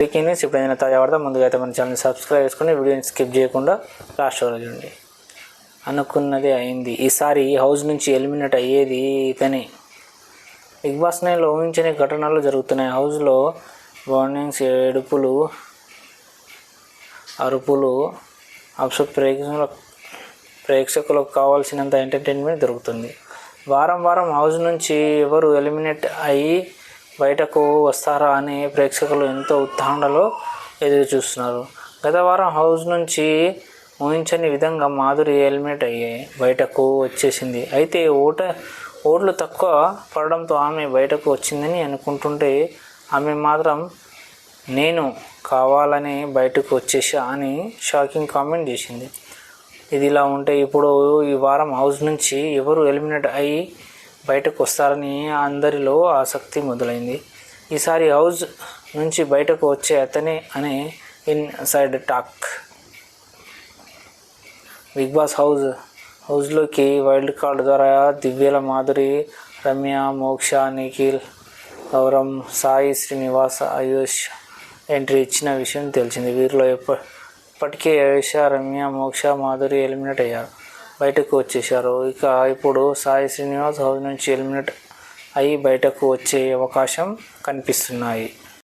Breaking news ఇప్పుడు ఏదైనా తాజా వాడతా ముందుగా అయితే మన ఛానల్ సబ్స్క్రైబ్ చేసుకుని వీడియోని స్కిప్ చేయకుండా లాస్ట్ వరకు చూడండి. అనుకున్నదే అయింది. ఈసారి హౌస్ నుంచి ఎలిమినేట్ అయ్యేది ఇతనే. బిగ్ బాస్ నైన్లో ఊహించని ఘటనలు జరుగుతున్నాయి. హౌస్లో వార్నింగ్స్ ఏడుపులు అరుపులు అప్సు ప్రేక్షకుల ప్రేక్షకులకు కావాల్సినంత ఎంటర్టైన్మెంట్ దొరుకుతుంది. వారం వారం హౌస్ నుంచి ఎవరు ఎలిమినేట్ అయ్యి బయటకు వస్తారా అని ప్రేక్షకులు ఎంతో ఉత్తాండలో ఎదురు చూస్తున్నారు. గత వారం హౌస్ నుంచి ఊహించని విధంగా మాధురి హెల్మెట్ అయ్యాయి బయటకు వచ్చేసింది. అయితే ఓట ఓట్లు తక్కువ పడడంతో ఆమె బయటకు వచ్చిందని అనుకుంటుంటే ఆమె మాత్రం నేను కావాలని బయటకు వచ్చేసా అని షాకింగ్ కామెంట్ చేసింది. ఇది ఇలా ఉంటే ఇప్పుడు ఈ వారం హౌస్ నుంచి ఎవరు ఎలిమినేట్ అయ్యి బయటకు వస్తారని అందరిలో ఆసక్తి మొదలైంది. ఈసారి హౌస్ నుంచి బయటకు వచ్చే అతనే అనే inside talk. Bigg Boss house హౌస్లోకి వైల్డ్ కార్డ్ ద్వారా దివ్యల మాధురి రమ్య మోక్ష నిఖిల్ గౌరమ్ సాయి శ్రీనివాస్ ఆయుష్ ఎంట్రీ ఇచ్చిన విషయం తెలిసింది. వీరిలో ఎప్ప ఇప్పటికే ఆయుష రమ్య మోక్ష మాధురి ఎలిమినేట్ అయ్యారు. బయటకు వచ్చేసారు ఇక ఇప్పుడు సాయి శ్రీనివాస్ హౌస్ నుంచి ఎలిమినేట్ అయ్యి బయటకు వచ్చే అవకాశం కనిపిస్తున్నాయి.